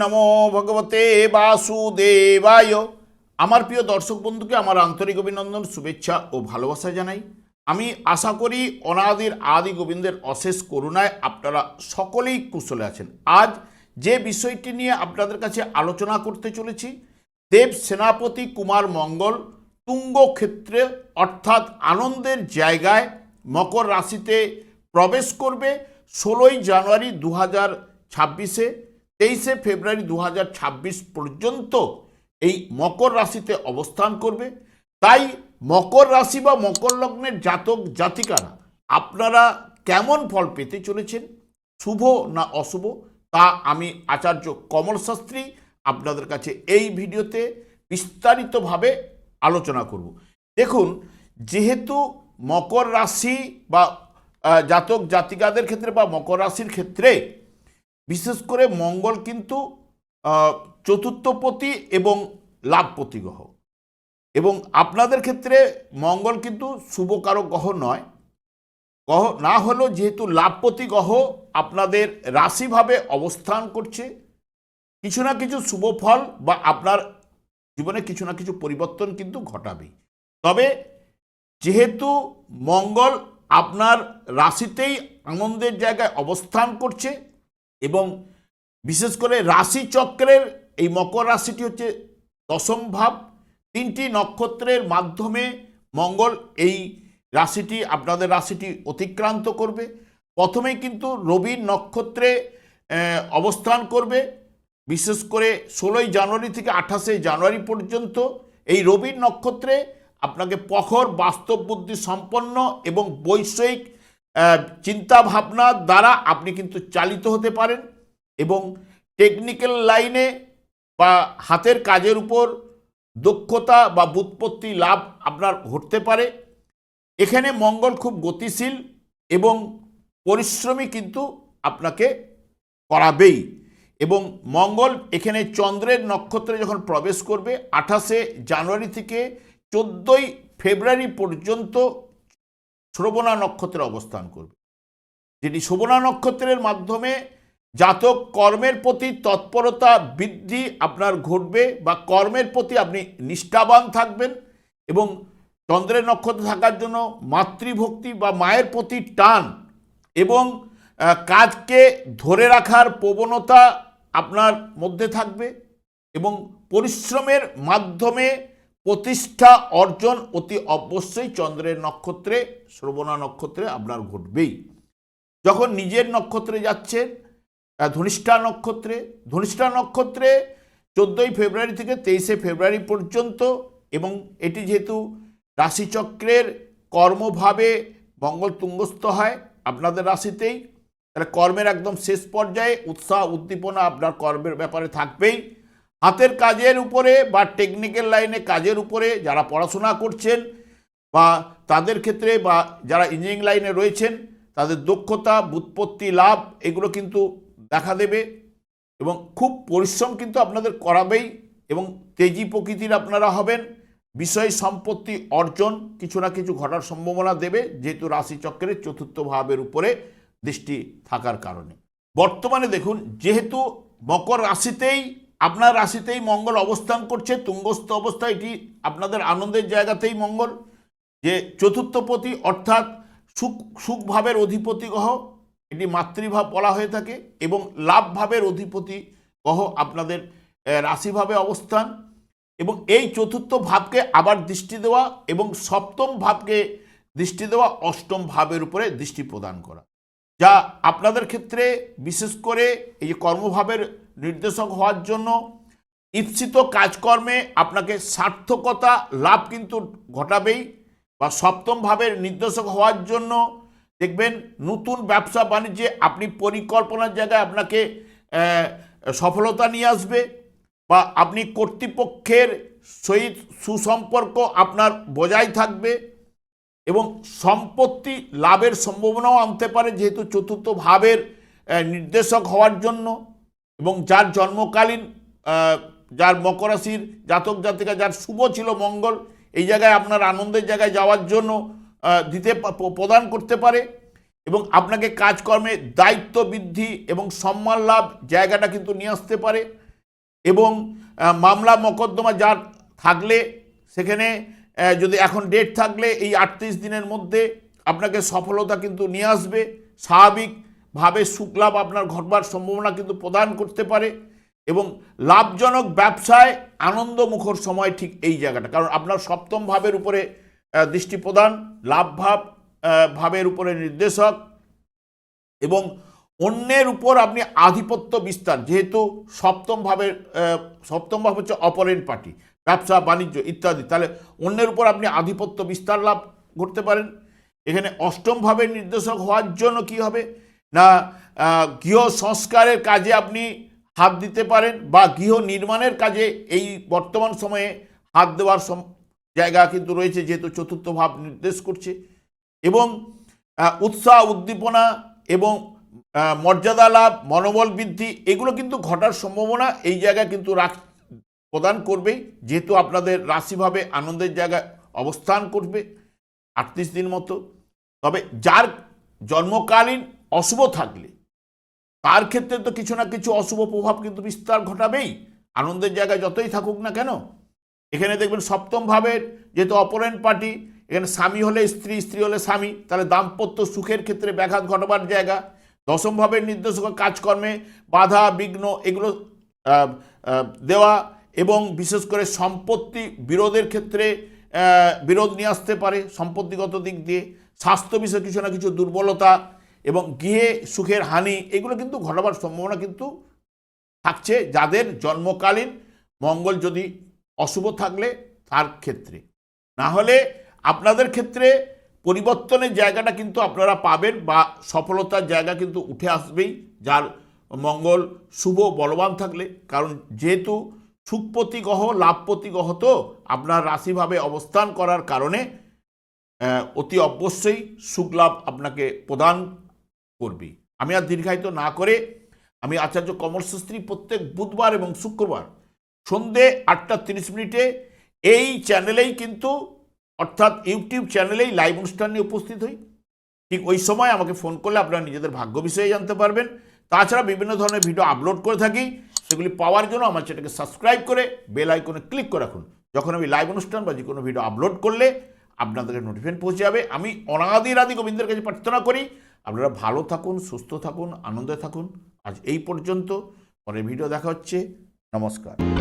নমো ভগবতে বাসুদেবায়। আমার প্রিয় দর্শক বন্ধুকে আমার আন্তরিক অভিনন্দন, শুভেচ্ছা ও ভালোবাসা জানাই। আমি আশা করি অনাদির আদি গোবিন্দের অশেষ করুণায় আপনারা সকলেই কুশলে আছেন। আজ যে বিষয়টি নিয়ে আপনাদের কাছে আলোচনা করতে চলেছি, দেব সেনাপতি কুমার মঙ্গল তুঙ্গ ক্ষেত্রে অর্থাৎ আনন্দের জায়গায় মকর রাশিতে প্রবেশ করবে ষোলোই জানুয়ারি দু হাজার ছাব্বিশে। তেইশে ফেব্রুয়ারি দু হাজার ছাব্বিশ পর্যন্ত এই মকর রাশিতে অবস্থান করবে। তাই মকর রাশি বা মকর লগ্নের জাতক জাতিকারা, আপনারা কেমন ফল পেতে চলেছেন? শুভ না অশুভ? তা আমি আচার্য কমল শাস্ত্রী আপনাদের কাছে এই ভিডিওতে বিস্তারিতভাবে আলোচনা করব। দেখুন, যেহেতু মকর রাশি বা জাতক জাতিকাদের ক্ষেত্রে বা মকর রাশির ক্ষেত্রে বিশেষ করে মঙ্গল কিন্তু চতুর্থপতি এবং লাভপতি গ্রহ। এবং আপনাদের ক্ষেত্রে মঙ্গল কিন্তু শুভকারক গ্রহ নয়। গ্রহ না হলেও যেহেতু লাভপতি গ্রহ আপনাদের রাশিভাবে অবস্থান করছে, কিছু না কিছু শুভ ফল বা আপনার জীবনে কিছু না কিছু পরিবর্তন কিন্তু ঘটাবেই তবে যেহেতু মঙ্গল আপনার রাশিতেই আনন্দের জায়গায় অবস্থান করছে এবং বিশেষ করে রাশি চক্রের এই মকর রাশিটি হচ্ছে দশম ভাব। তিনটি নক্ষত্রের মাধ্যমে মঙ্গল এই রাশিটি, আপনাদের রাশিটি অতিক্রান্ত করবে। প্রথমেই কিন্তু রবির নক্ষত্রে অবস্থান করবে। বিশেষ করে ষোলোই জানুয়ারি থেকে আঠাশে জানুয়ারি পর্যন্ত এই রবির নক্ষত্রে আপনাকে প্রখর বাস্তব বুদ্ধি সম্পন্ন এবং বৈষয়িক চিন্তা ভাবনার দ্বারা আপনি কিন্তু চালিত হতে পারেন এবং টেকনিক্যাল লাইনে বা হাতের কাজের উপর দক্ষতা বা বুৎপত্তি লাভ আপনার ঘটতে পারে। এখানে মঙ্গল খুব গতিশীল এবং পরিশ্রমী কিন্তু আপনাকে করাবেই এবং মঙ্গল এখানে চন্দ্রের নক্ষত্রে যখন প্রবেশ করবে, আঠাশে জানুয়ারি থেকে চোদ্দোই ফেব্রুয়ারি পর্যন্ত শ্রবণা নক্ষত্রে অবস্থান করবে। যেটি শোভনা নক্ষত্রের মাধ্যমে জাতক কর্মের প্রতি তৎপরতা বৃদ্ধি আপনার ঘটবে বা কর্মের প্রতি আপনি নিষ্ঠাবান থাকবেন এবং চন্দ্রের নক্ষত্র থাকার জন্য মাতৃভক্তি বা মায়ের প্রতি টান এবং কাজকে ধরে রাখার প্রবণতা আপনার মধ্যে থাকবে এবং পরিশ্রমের মাধ্যমে প্রতিষ্ঠা অর্জন অতি অবশ্যই চন্দ্রের নক্ষত্রে, শ্রবণা নক্ষত্রে আপনার ঘটবেই। যখন নিজের নক্ষত্রে যাচ্ছেন ধনিষ্ঠা নক্ষত্রে ধনিষ্ঠা নক্ষত্রে চোদ্দোই ফেব্রুয়ারি থেকে তেইশে ফেব্রুয়ারি পর্যন্ত এবং এটি যেহেতু রাশিচক্রের কর্মভাবে মঙ্গল তুঙ্গস্থ হয় আপনাদের রাশিতেই, তাহলে কর্মের একদম শেষ পর্যায়ে উৎসাহ, উদ্দীপনা আপনার কর্মের ব্যাপারে থাকবেই। হাতের কাজের উপরে বা টেকনিক্যাল লাইনে কাজের উপরে যারা পড়াশোনা করছেন বা তাদের ক্ষেত্রে বা যারা ইঞ্জিনিয়ারিং লাইনে রয়েছেন, তাদের দক্ষতা, বুৎপত্তি, লাভ এগুলো কিন্তু দেখা দেবে এবং খুব পরিশ্রম কিন্তু আপনাদের করাবেই এবং তেজি প্রকৃতির আপনারা হবেন। বিষয় সম্পত্তি অর্জন কিছু না কিছু ঘটার সম্ভাবনা দেবে যেহেতু রাশিচক্রের চতুর্থ ভাবের উপরে দৃষ্টি থাকার কারণে। বর্তমানে দেখুন, যেহেতু মকর রাশিতেই আপনার রাশিতেই মঙ্গল অবস্থান করছে, তুঙ্গস্থ অবস্থা, এটি আপনাদের আনন্দের জায়গাতেই মঙ্গল। যে চতুর্থপতি অর্থাৎ সুখ সুখভাবের অধিপতি গ্রহ, এটি মাতৃভাব বলা হয়ে থাকে এবং লাভ ভাবের অধিপতি গ্রহ আপনাদের রাশিভাবে অবস্থান। এবং এই চতুর্থ ভাবকে আবার দৃষ্টি দেওয়া এবং সপ্তম ভাবকে দৃষ্টি দেওয়া অষ্টম ভাবের উপরে দৃষ্টি প্রদান করা। যা আপনাদের ক্ষেত্রে বিশেষ করে এই যে কর্মভাবের নির্দেশক হওয়ার জন্য ঈপ্সিত কাজকর্মে আপনাকে সার্থকতা লাভ কিন্তু ঘটাবেই বা সপ্তম ভাবের নির্দেশক হওয়ার জন্য দেখবেন নতুন ব্যবসা বাণিজ্যে আপনি পরিকল্পনার জায়গায় আপনাকে সফলতা নিয়ে আসবে বা আপনি কর্তৃপক্ষের সহিত সুসম্পর্ক আপনার বজায় থাকবে। এবং সম্পত্তি লাভের সম্ভাবনাও আনতে পারে যেহেতু চতুর্থ ভাবের নির্দেশক হওয়ার জন্য এবং যার জন্মকালীন যার মকরাশির জাতক জাতিকা, যার শুভ ছিল মঙ্গল, এই জায়গায় আপনার আনন্দের জায়গায় যাওয়ার জন্য দিতে প্রদান করতে পারে এবং আপনাকে কাজকর্মে দায়িত্ব বৃদ্ধি এবং সম্মান লাভ জায়গাটা কিন্তু নিয়ে আসতে পারে এবং মামলা, মকদ্দমা যার থাকলে সেখানে যদি এখন ডেট থাকলে এই আটত্রিশ দিনের মধ্যে আপনাকে সফলতা কিন্তু নিয়ে আসবে। স্বাভাবিকভাবে সুখ লাভ আপনার ঘটবার সম্ভাবনা কিন্তু প্রদান করতে পারে এবং লাভজনক ব্যবসায় আনন্দমুখর সময় ঠিক এই জায়গাটা। কারণ আপনার সপ্তম ভাবের উপরে দৃষ্টি প্রদান, লাভ ভাব ভাবের উপরে নির্দেশক এবং অন্যের উপর আপনি আধিপত্য বিস্তার, যেহেতু সপ্তম ভাবের সপ্তম ভাব হচ্ছে অপরেন্ট পার্টি। ব্যবসা, বাণিজ্য ইত্যাদি। তাহলে অন্যের উপর আপনি আধিপত্য বিস্তার লাভ করতে পারেন। এখানে অষ্টমভাবে নির্দেশক হওয়ার জন্য কি হবে? না গৃহ সংস্কারের কাজে আপনি হাত দিতে পারেন বা গৃহ নির্মাণের কাজে এই বর্তমান সময়ে হাত দেওয়ার জায়গা কিন্তু রয়েছে, যেহেতু চতুর্থ ভাব নির্দেশ করছে। এবং উৎসাহ, উদ্দীপনা এবং মর্যাদা লাভ, মনোবল বৃদ্ধি, এগুলো কিন্তু ঘটার সম্ভাবনা এই জায়গায় কিন্তু রাখ প্রদান করবেই যেহেতু আপনাদের রাশিভাবে আনন্দের জায়গায় অবস্থান করবে আটত্রিশ দিন মতো। তবে যার জন্মকালীন অশুভ থাকলে, তার ক্ষেত্রে তো কিছু না কিছু অশুভ প্রভাব কিন্তু বিস্তার ঘটাবেই। আনন্দের জায়গায় যতই থাকুক না কেন, এখানে দেখবেন সপ্তম ভাবের যেহেতু অপরেন্ট পার্টি এখানে স্বামী হলে স্ত্রী স্ত্রী হলে স্বামী, তাহলে দাম্পত্য সুখের ক্ষেত্রে ব্যাঘাত ঘটবার জায়গা। দশম ভাবের নির্দেশক কাজকর্মে বাধা, বিঘ্ন এগুলো দেওয়া এবং বিশেষ করে সম্পত্তি বিরোধের ক্ষেত্রে বিরোধ নিয়ে আসতে পারে সম্পত্তিগত দিক দিয়ে। স্বাস্থ্য বিষয়ে কিছু না কিছু দুর্বলতা এবং গৃহে সুখের হানি, এগুলো কিন্তু ঘটাবার সম্ভাবনা কিন্তু থাকছে যাদের জন্মকালীন মঙ্গল যদি অশুভ থাকলে তার ক্ষেত্রে। না হলে আপনাদের ক্ষেত্রে পরিবর্তনের জায়গাটা কিন্তু আপনারা পাবেন বা সফলতার জায়গা কিন্তু উঠে আসবেই। যার মঙ্গল শুভ, বলবান থাকলে। কারণ যেহেতু সুখপতি গ্রহ লাভপতি গ্রহ তো আপনার রাশিভাবে অবস্থান করার কারণে অতি অবশ্যই সুখ লাভ আপনাকে প্রদান করবে। আমি আর দীর্ঘায়িত না করে আমি আচার্য কমলশাস্ত্রী প্রত্যেক বুধবার এবং শুক্রবার সন্ধে আটটা তিরিশ মিনিটে এই চ্যানেলেই কিন্তু, অর্থাৎ ইউটিউব চ্যানেলেই লাইভ অনুষ্ঠান নিয়ে উপস্থিত হই। ঠিক ওই সময় আমাকে ফোন করলে আপনারা নিজেদের ভাগ্য বিষয়ে জানতে পারবেন। তাছাড়া বিভিন্ন ধরনের ভিডিও আপলোড করে থাকি। সেগুলি পাওয়ার জন্য আমার চ্যানেলকে সাবস্ক্রাইব করে বেল আইকনে ক্লিক করে রাখুন। যখন আমি লাইভ অনুষ্ঠান বা যে কোনো ভিডিও আপলোড করলে আপনাদের নোটিফিকেশন পৌঁছে যাবে। আমি অনাদি আদি গোবিন্দের কাছে প্রার্থনা করি, আপনারা ভালো থাকুন, সুস্থ থাকুন, আনন্দে থাকুন। আজ এই পর্যন্ত। পরের ভিডিও দেখা হচ্ছে। নমস্কার।